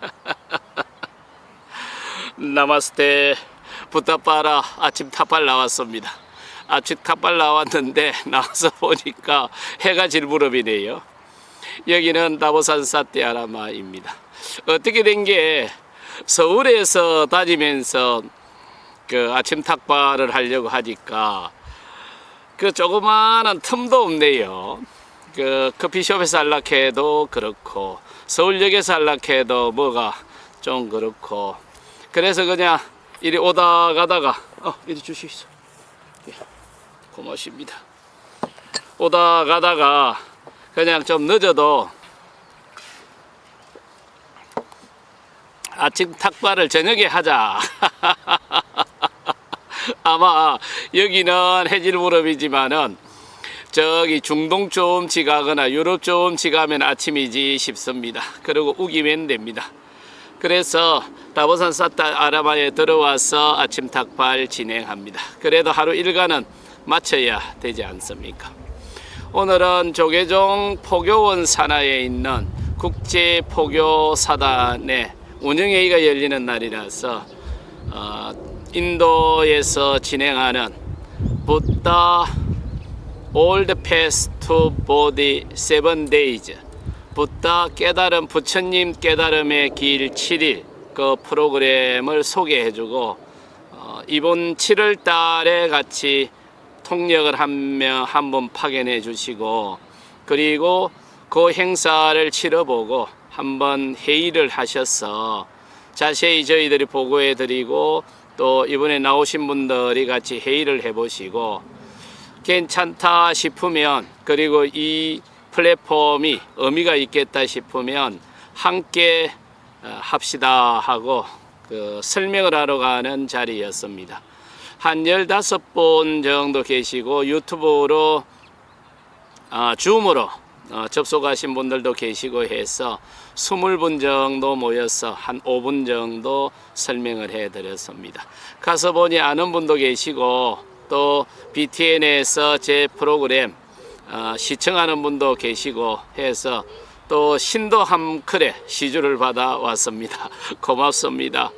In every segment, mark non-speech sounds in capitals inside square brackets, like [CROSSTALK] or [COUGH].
[LAUGHS] 나마스테 부타파라 아침 탑발 나왔습니다. 아침 탑발 나왔는데 [LAUGHS] 나와서 보니까 해가 질 무렵이네요. 여기는 다보산 사테아라마입니다. 어떻게 된 게 서울에서 다니면서 그 아침 탁발을 하려고 하니까 그 조그마한 틈도 없네요. 그 커피숍에서 할락해도 그렇고 서울역에서 할락해도 뭐가 좀 그렇고 그래서 그냥 이리 오다 가다가 어 이리 주시소. 예, 고맙습니다. 오다 가다가 그냥 좀 늦어도 아침 탁발을 저녁에 하자. [LAUGHS] 아마 여기는 해질 무렵이지만은 저기 중동 쪽음치 가거나 유럽 쪽음치 가면 아침이지 싶습니다. 그리고 우기면 됩니다. 그래서 다보산 사타 아라마에 들어와서 아침 탁발 진행합니다. 그래도 하루 일과는 마쳐야 되지 않습니까? 오늘은 조계종 포교원 산하에 있는 국제 포교 사단의 운영회의가 열리는 날이라서 어, 인도에서 진행하는 부다 Old Path to Body Seven Days. 부다 깨달음 부처님 깨달음의 길 7일 그 프로그램을 소개해주고 어, 이번 7월 달에 같이 통역을 한 명 한 분 파견해 주시고 그리고 그 행사를 치러보고 한번 회의를 하셔서 자세히 저희들이 보고해 드리고 또 이번에 나오신 분들이 같이 회의를 해 보시고 괜찮다 싶으면 그리고 이 플랫폼이 의미가 있겠다 싶으면 함께 어, 합시다 하고 그 설명을 하러 가는 자리였습니다. 한 15분 정도 계시고 유튜브로 아, 줌으로 어, 접속하신 분들도 계시고 해서 20분 정도 모여서 한 5분 정도 설명을 해 드렸습니다. 가서 보니 아는 분도 계시고 또 BTN에서 제 프로그램 어, 시청하는 분도 계시고 해서 또 신도 함클에 시주를 받아 왔습니다. [LAUGHS] 고맙습니다.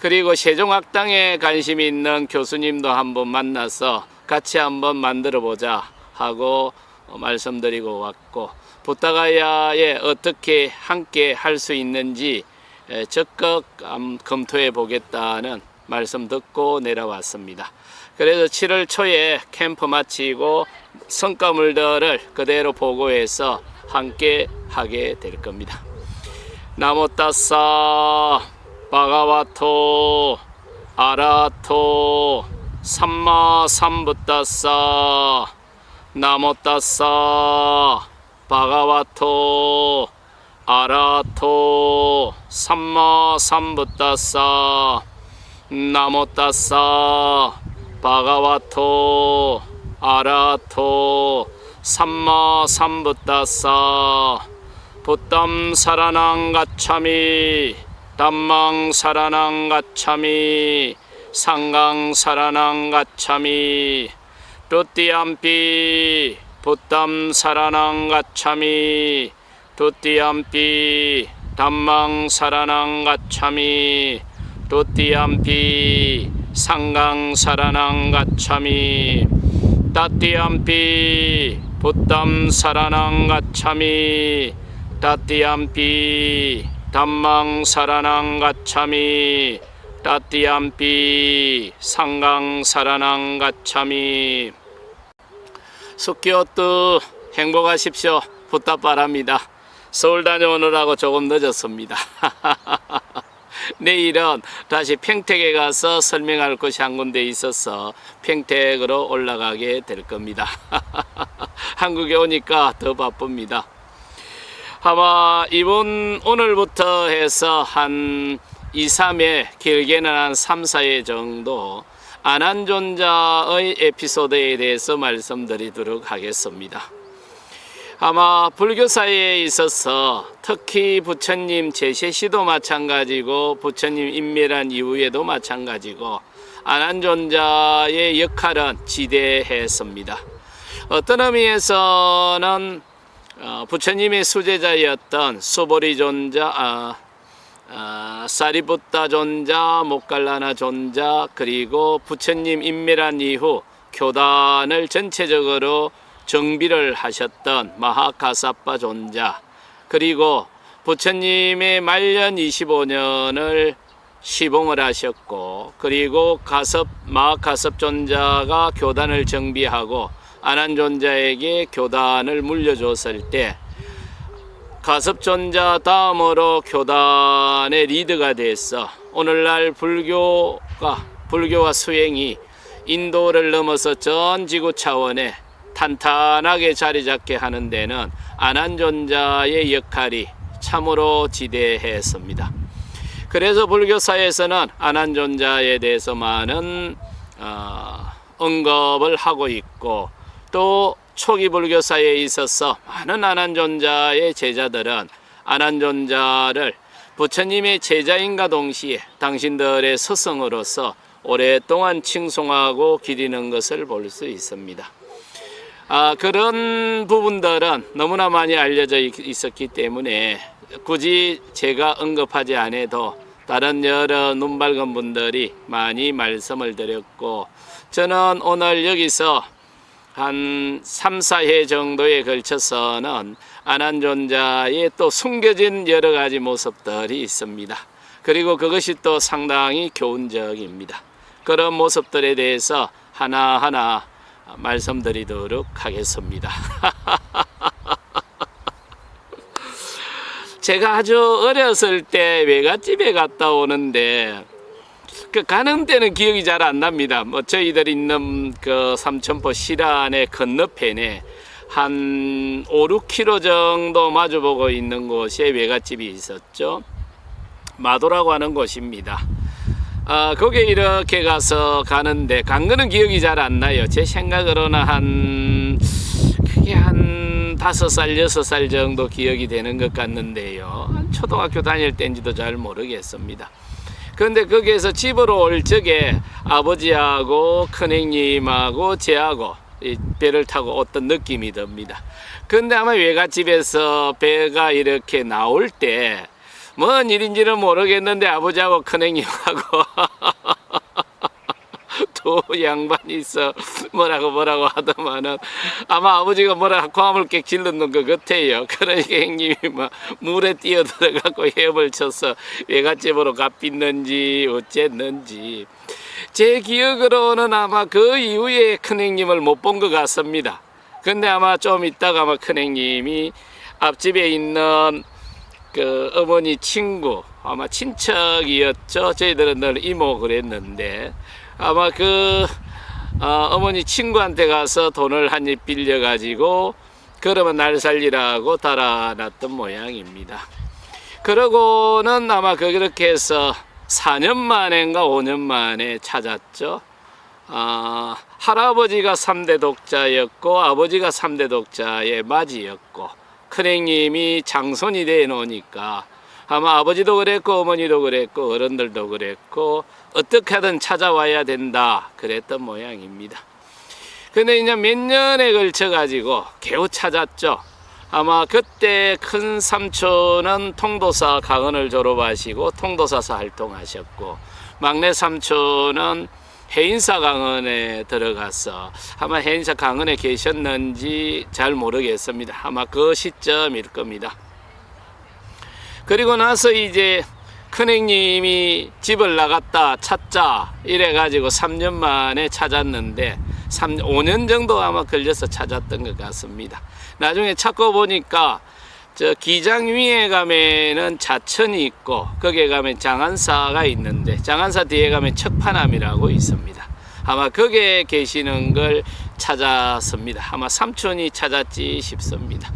그리고 세종학당에 관심 있는 교수님도 한번 만나서 같이 한번 만들어 보자 하고 어, 말씀드리고 왔고 부타가야에 어떻게 함께 할 수 있는지 에, 적극 음, 검토해 보겠다는 말씀 듣고 내려왔습니다. 그래서 7월 초에 캠프 마치고 성과물들을 그대로 보고해서 함께 하게 될 겁니다. 나모따사 바가와토 아라토 삼마 삼부따사 나모따사 바가와토 아라토 삼마 삼부따사 나모따사 바가와토 아라토 삼마 삼부따사 부담 사라낭 가차미 담망 사라낭 가차미 상강 사라낭 가차미 뚜띠암피 부담 사라낭 가차미 뚜띠암피 담망 사라낭 가차미 뚜띠암피 상강 사라낭 가차미 따띠암피 부담 사라낭 가차미 따띠암피 담망 사라낭 가차미 따띠암피 상강 사라낭 가차미 숙기호뚜 행복하십시오. 부탁바랍니다. 서울 다녀오느라고 조금 늦었습니다 [LAUGHS] 내일은 다시 평택에 가서 설명할 것이 한 군데 있어서 평택으로 올라가게 될 겁니다 [LAUGHS] 한국에 오니까 더 바쁩니다 아마 이번 오늘부터 해서 한 2, 3회 길게는 한 3, 4회 정도 안한존자의 에피소드에 대해서 말씀드리도록 하겠습니다. 아마 불교사에 있어서 특히 부처님 제세 시도 마찬가지고 부처님 인멸한 이후에도 마찬가지고 안한존자의 역할은 지대했습니다. 어떤 의미에서는 어, 부처님의 수제자였던 소보리 존자, 아, 어, 사리붓다 존자, 목갈라나 존자, 그리고 부처님 인멸한 이후 교단을 전체적으로 정비를 하셨던 마하카사파 존자, 그리고 부처님의 말년 25년을 시봉을 하셨고, 그리고 가섭, 마하카섭 존자가 교단을 정비하고, 아난 존자에게 교단을 물려줬을 때, 가섭 존자 다음으로 교단의 리드가 됐어. 오늘날 불교가 불교와 수행이 인도를 넘어서 전 지구 차원에 탄탄하게 자리 잡게 하는 데는 아난존자의 역할이 참으로 지대했습니다. 그래서 불교사에서는 아난존자에 대해서 많은 어, 언급을 하고 있고 또 초기 불교사에 있어서 많은 아난존자의 제자들은 아난존자를 부처님의 제자인과 동시에 당신들의 스승으로서 오랫동안 칭송하고 기리는 것을 볼 수 있습니다. 아, 그런 부분들은 너무나 많이 알려져 있- 있었기 때문에 굳이 제가 언급하지 않아도 다른 여러 눈 밝은 분들이 많이 말씀을 드렸고 저는 오늘 여기서 한 3, 4회 정도에 걸쳐서는 아난존자의 또 숨겨진 여러 가지 모습들이 있습니다. 그리고 그것이 또 상당히 교훈적입니다. 그런 모습들에 대해서 하나하나 말씀드리도록 하겠습니다. [LAUGHS] 제가 아주 어렸을 때 외갓집에 갔다 오는데 그 가는 때는 기억이 잘 안 납니다. 뭐 저희들 있는 그 삼천포 실안의 건너편에 한 5, 6km 정도 마주보고 있는 곳에 외갓집이 있었죠. 마도라고 하는 곳입니다. 아, 거기에 이렇게 가서 가는데 간 거는 기억이 잘 안 나요. 제 생각으로는 한 그게 한 다섯 살, 여섯 살 정도 기억이 되는 것 같는데요. 한 초등학교 다닐 때인지도 잘 모르겠습니다. 그런데 거기에서 집으로 올 적에 아버지하고 큰형님하고 제하고 이 배를 타고 어떤 느낌이 듭니다. 근데 아마 외갓집에서 배가 이렇게 나올 때 뭔 일인지는 모르겠는데 아버지하고 큰형님하고 [LAUGHS] 두 양반이 있어 뭐라고 뭐라고 하더만은 아마 아버지가 뭐라 고함을 깨 질렀는 것 같아요. 그러니까 형님이 막 물에 뛰어들어가고 헤엄을 쳐서 외갓집으로 갚있는지 어쨌는지 제 기억으로는 아마 그 이후에 큰형님을 못 본 것 같습니다. 근데 아마 좀 있다가 아마 큰형님이 앞집에 있는 그 어머니 친구 아마 친척이었죠. 저희들은 늘 이모 그랬는데 아마 그 어, 머니 친구한테 가서 돈을 한 입 빌려 가지고 그러면 날 살리라고 달아놨던 모양입니다. 그러고는 아마 그렇게 해서 4년 만인가 5년 만에 찾았죠. 아, 할아버지가 3대 독자였고 아버지가 3대 독자의 맞이였고 큰형님이 장손이 돼 놓으니까 아마 아버지도 그랬고 어머니도 그랬고 어른들도 그랬고 어떻게 하든 찾아와야 된다 그랬던 모양입니다. 근데 이제 몇 년에 걸쳐 가지고 겨우 찾았죠. 아마 그때 큰 삼촌은 통도사 강원을 졸업하시고 통도사사 활동하셨고 막내 삼촌은 해인사 강원에 들어가서 아마 해인사 강원에 계셨는지 잘 모르겠습니다. 아마 그 시점일 겁니다. 그리고 나서 이제 큰형님이 집을 나갔다 찾자 이래 가지고 3년 만에 찾았는데 3, 5년 정도 아마 걸려서 찾았던 것 같습니다. 나중에 찾고 보니까 저 기장 위에 가면은 자천이 있고 거기에 가면 장안사가 있는데 장안사 뒤에 가면 척파남이라고 있습니다. 아마 거기에 계시는 걸 찾았습니다. 아마 삼촌이 찾았지 싶습니다.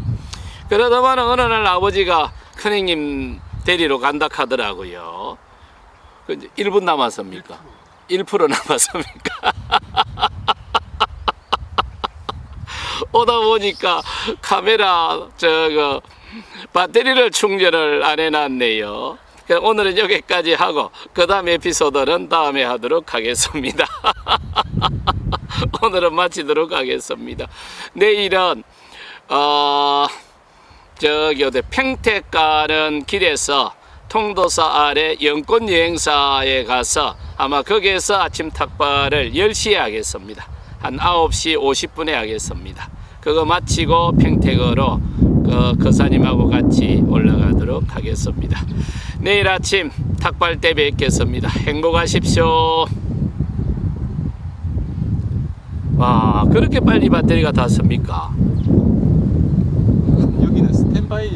그러다만 어느 날 아버지가 큰형님 데리러 간다 하더라고요. 그 이제 1분 남았습니까? 1% [LAUGHS] 남았습니까? [LAUGHS] 오다 보니까 카메라 저거 [LAUGHS] 배터리를 충전을 안 해놨네요. 오늘은 여기까지 하고 그 다음 에피소드는 다음에 하도록 하겠습니다. [LAUGHS] 오늘은 마치도록 하겠습니다. 내일은 어 저기 어디 평택 가는 길에서 통도사 아래 영권 여행사에 가서 아마 거기에서 아침 탁발을 10시에 하겠습니다. 한 9시 50분에 하겠습니다. 그거 마치고 평택으로 어, 거사님하고 같이 올라가도록 하겠습니다. 내일 아침 탁발 때 뵙겠습니다. 행복하십시오. 와 그렇게 빨리 배터리가 다 씁니까? 여기는 스탠바이